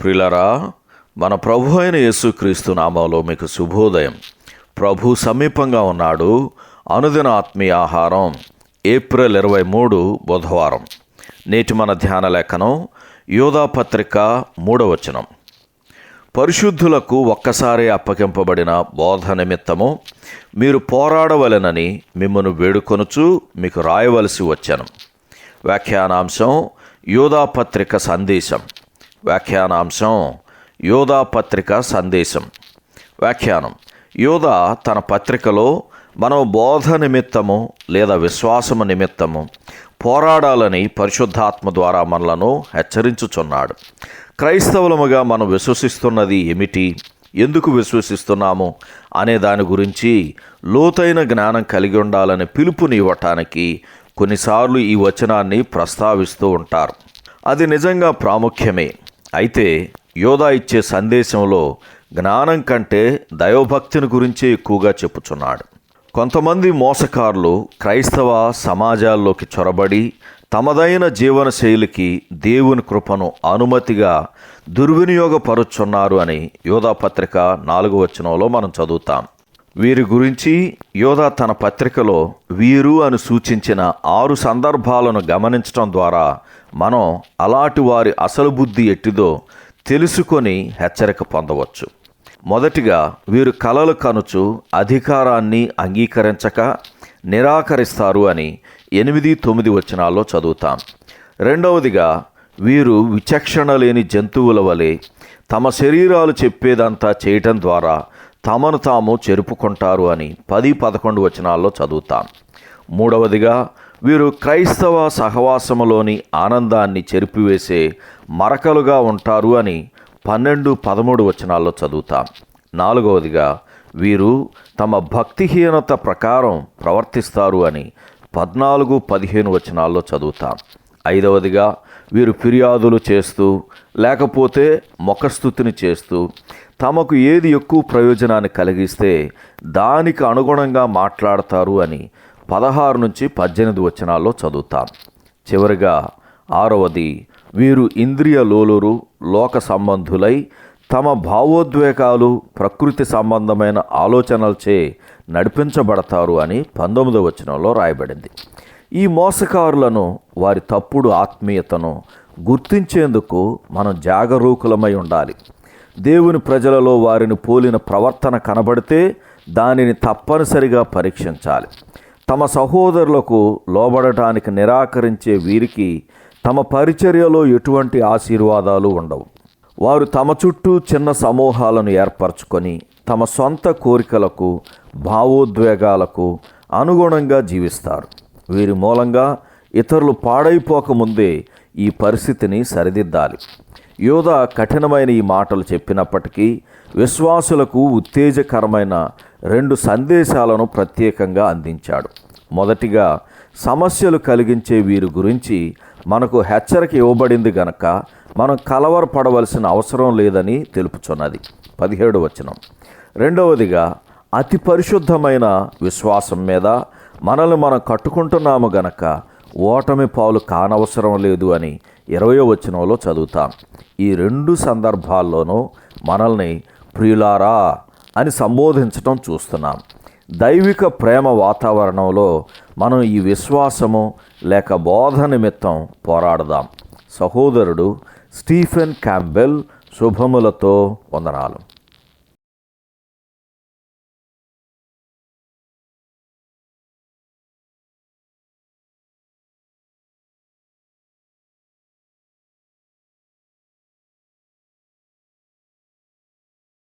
ప్రిలరా మన ప్రభు అయిన యేసుక్రీస్తు నామంలో మీకు శుభోదయం. ప్రభు సమీపంగా ఉన్నాడు. అనుదిన ఆత్మీయ ఆహారం. ఏప్రిల్ ఇరవై మూడు బుధవారం. నేటి మన ధ్యాన లేఖనం యోధాపత్రిక మూడవచనం పరిశుద్ధులకు ఒక్కసారి అప్పగింపబడిన బోధ నిమిత్తము మీరు పోరాడవలెనని మిమ్మను వేడుకొనుచు మీకు రాయవలసి వచ్చాను. వ్యాఖ్యానాంశం యోధాపత్రిక సందేశం. వ్యాఖ్యానాంశం యోధా పత్రిక సందేశం. వ్యాఖ్యానం. యోధా తన పత్రికలో మనం బోధ నిమిత్తము లేదా విశ్వాసము నిమిత్తము పోరాడాలని పరిశుద్ధాత్మ ద్వారా మనలను హెచ్చరించుచున్నాడు. క్రైస్తవులముగా మనం విశ్వసిస్తున్నది ఏమిటి? ఎందుకు విశ్వసిస్తున్నాము? అనే దాని గురించి లోతైన జ్ఞానం కలిగి ఉండాలని పిలుపునివ్వటానికి కొన్నిసార్లు ఈ వచనాన్ని ప్రస్తావిస్తూ ఉంటారు. అది నిజంగా ప్రాముఖ్యమే. అయితే యోధా ఇచ్చే సందేశంలో జ్ఞానం కంటే దైవభక్తిని గురించే ఎక్కువగా చెప్పుచున్నాడు. కొంతమంది మోసకారులు క్రైస్తవ సమాజాల్లోకి చొరబడి తమదైన జీవన శైలికి దేవుని కృపను అనుమతిగా దుర్వినియోగపరుచున్నారు అని యోధా పత్రిక నాలుగు వచనంలో మనం చదువుతాం. వీరి గురించి యోధా తన పత్రికలో వీరు అని సూచించిన ఆరు సందర్భాలను గమనించడం ద్వారా మనం అలాంటి వారి అసలు బుద్ధి ఎట్టిదో తెలుసుకొని హెచ్చరిక పొందవచ్చు. మొదటిగా వీరు కలలు కనుచు అధికారాన్ని అంగీకరించక నిరాకరిస్తారు అని ఎనిమిది తొమ్మిది వచనాల్లో చదువుతాం. రెండవదిగా వీరు విచక్షణ లేని జంతువుల వలె తమ శరీరాలు చెప్పేదంతా చేయటం ద్వారా తమను తాము చెరుపుకుంటారు అని పది పదకొండు వచనాల్లో చదువుతాం. మూడవదిగా వీరు క్రైస్తవ సహవాసములోని ఆనందాన్ని చెరిపివేసే మరకలుగా ఉంటారు అని పన్నెండు పదమూడు వచనాల్లో చదువుతాం. నాలుగవదిగా వీరు తమ భక్తిహీనత ప్రకారం ప్రవర్తిస్తారు అని పద్నాలుగు పదిహేను వచనాల్లో చదువుతాం. ఐదవదిగా వీరు ఫిర్యాదులు చేస్తూ లేకపోతే ముఖస్థుతిని చేస్తూ తమకు ఏది ఎక్కువ ప్రయోజనాన్ని కలిగిస్తే దానికి అనుగుణంగా మాట్లాడతారు అని పదహారు నుంచి పద్దెనిమిది వచనాల్లో చదువుతాం. చివరిగా ఆరవది వీరు ఇంద్రియ లోలురు లోక సంబంధులై తమ భావోద్వేగాలు ప్రకృతి సంబంధమైన ఆలోచనలచే నడిపించబడతారు అని పంతొమ్మిదవ వచనంలో రాయబడింది. ఈ మోసకారులను వారి తప్పుడు ఆత్మీయతను గుర్తించేందుకు మనం జాగరూకులమై ఉండాలి. దేవుని ప్రజలలో వారిని పోలిన ప్రవర్తన కనబడితే దానిని తప్పనిసరిగా పరీక్షించాలి. తమ సహోదరులకు లోబడటానికి నిరాకరించే వీరికి తమ పరిచర్యలో ఎటువంటి ఆశీర్వాదాలు ఉండవు. వారు తమ చుట్టూ చిన్న సమూహాలను ఏర్పరచుకొని తమ సొంత కోరికలకు భావోద్వేగాలకు అనుగుణంగా జీవిస్తారు. వీరి మూలంగా ఇతరులు పాడైపోకముందే ఈ పరిస్థితిని సరిదిద్దాలి. యోధ కఠినమైన ఈ మాటలు చెప్పినప్పటికీ విశ్వాసులకు ఉత్తేజకరమైన రెండు సందేశాలను ప్రత్యేకంగా అందించాడు. మొదటిగా సమస్యలు కలిగించే వీరి గురించి మనకు హెచ్చరిక ఇవ్వబడింది గనక మనం కలవరపడవలసిన అవసరం లేదని తెలుపుచున్నది. పదిహేడు వచనం. రెండవదిగా అతి పరిశుద్ధమైన విశ్వాసం మీద మనల్ని మనం కట్టుకుంటున్నాము గనక ఓటమి పాలు కానవసరం లేదు అని ఇరవయో వచనంలో చదువుతాం. ఈ రెండు సందర్భాల్లోనూ మనల్ని ప్రియులారా అని సంబోధించటం చూస్తున్నాం. దైవిక ప్రేమ వాతావరణంలో మనం ఈ విశ్వాసము లేక బోధ నిమిత్తం పోరాడదాం. సహోదరుడు స్టీఫెన్ క్యాంబెల్ శుభములతో వందనాలు.